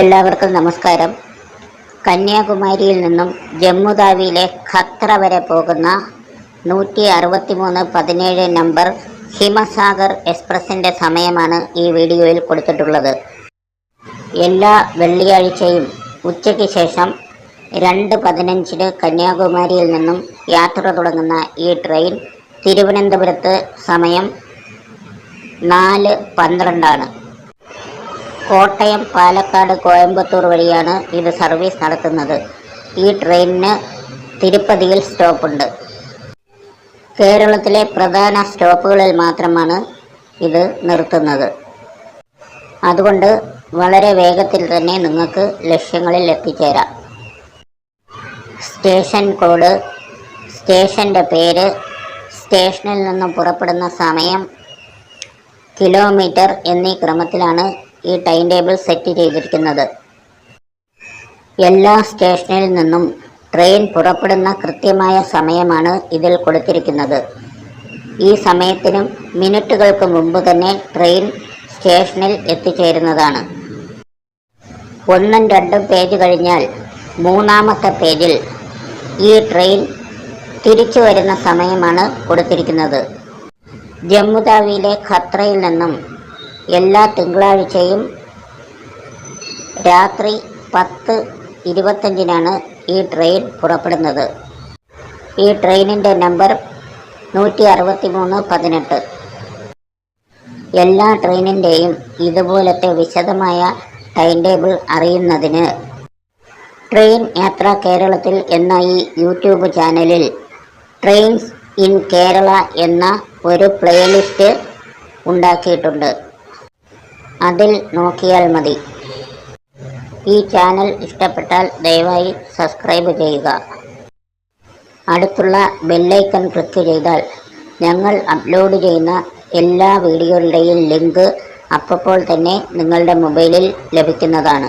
എല്ലാവർക്കും നമസ്കാരം. കന്യാകുമാരിയിൽ നിന്നും ജമ്മുതാവിയിലെ ഖത്ര വരെ പോകുന്ന നൂറ്റി അറുപത്തിമൂന്ന് പതിനേഴ് നമ്പർ ഹിമസാഗർ എക്സ്പ്രസിന്റെ സമയമാണ് ഈ വീഡിയോയിൽ കൊടുത്തിട്ടുള്ളത്. എല്ലാ വെള്ളിയാഴ്ചയും ഉച്ചയ്ക്ക് ശേഷം രണ്ട് പതിനഞ്ചിന് കന്യാകുമാരിയിൽ നിന്നും യാത്ര തുടങ്ങുന്ന ഈ ട്രെയിൻ തിരുവനന്തപുരത്ത് സമയം നാല് പന്ത്രണ്ടാണ്. കോട്ടയം പാലക്കാട് കോയമ്പത്തൂർ വഴിയാണ് ഇത് സർവീസ് നടത്തുന്നത്. ഈ ട്രെയിനിന് തിരുപ്പതിയിൽ സ്റ്റോപ്പുണ്ട്. കേരളത്തിലെ പ്രധാന സ്റ്റോപ്പുകളിൽ മാത്രമാണ് ഇത് നിർത്തുന്നത്. അതുകൊണ്ട് വളരെ വേഗത്തിൽ തന്നെ നിങ്ങൾക്ക് ലക്ഷ്യങ്ങളിൽ എത്തിച്ചേരാം. സ്റ്റേഷൻ കോഡ് സ്റ്റേഷന്റെ പേര് സ്റ്റേഷനിൽ നിന്നും പുറപ്പെടുന്ന സമയം കിലോമീറ്റർ എന്നീ ക്രമത്തിലാണ് ഈ ടൈം ടേബിൾ സെറ്റ് ചെയ്തിരിക്കുന്നത്. എല്ലാ സ്റ്റേഷനിൽ നിന്നും ട്രെയിൻ പുറപ്പെടുന്ന കൃത്യമായ സമയമാണ് ഇതിൽ കൊടുത്തിരിക്കുന്നത്. ഈ സമയത്തിനും മിനിറ്റുകൾക്ക് മുമ്പ് തന്നെ ട്രെയിൻ സ്റ്റേഷനിൽ എത്തിച്ചേരുന്നതാണ്. ഒന്നും രണ്ടും പേജ് കഴിഞ്ഞാൽ മൂന്നാമത്തെ പേജിൽ ഈ ട്രെയിൻ തിരിച്ചു വരുന്ന സമയമാണ് കൊടുത്തിരിക്കുന്നത്. ജമ്മുതാവിയിലെ ഖത്രയിൽ നിന്നും എല്ലാ തിങ്കളാഴ്ചയും രാത്രി പത്ത് ഇരുപത്തഞ്ചിനാണ് ഈ ട്രെയിൻ പുറപ്പെടുന്നത്. ഈ ട്രെയിനിന്റെ നമ്പർ നൂറ്റി അറുപത്തി മൂന്ന് പതിനെട്ട്. എല്ലാ ട്രെയിനിന്റെയും ഇതുപോലത്തെ വിശദമായ ടൈം ടേബിൾ അറിയുന്നതിന് ട്രെയിൻ യാത്ര കേരളത്തിൽ എന്ന ഈ യൂട്യൂബ് ചാനലിൽ ട്രെയിൻസ് ഇൻ കേരള എന്ന ഒരു പ്ലേലിസ്റ്റ് ഉണ്ടാക്കിയിട്ടുണ്ട്. അതിൽ നോക്കിയാൽ മതി. ഈ ചാനൽ ഇഷ്ടപ്പെട്ടാൽ ദയവായി സബ്സ്ക്രൈബ് ചെയ്യുക. അടുത്തുള്ള ബെല്ലൈക്കൺ ക്ലിക്ക് ചെയ്താൽ ഞങ്ങൾ അപ്ലോഡ് ചെയ്യുന്ന എല്ലാ വീഡിയോകളുടെയും ലിങ്ക് അപ്പോൾ തന്നെ നിങ്ങളുടെ മൊബൈലിൽ ലഭിക്കുന്നതാണ്.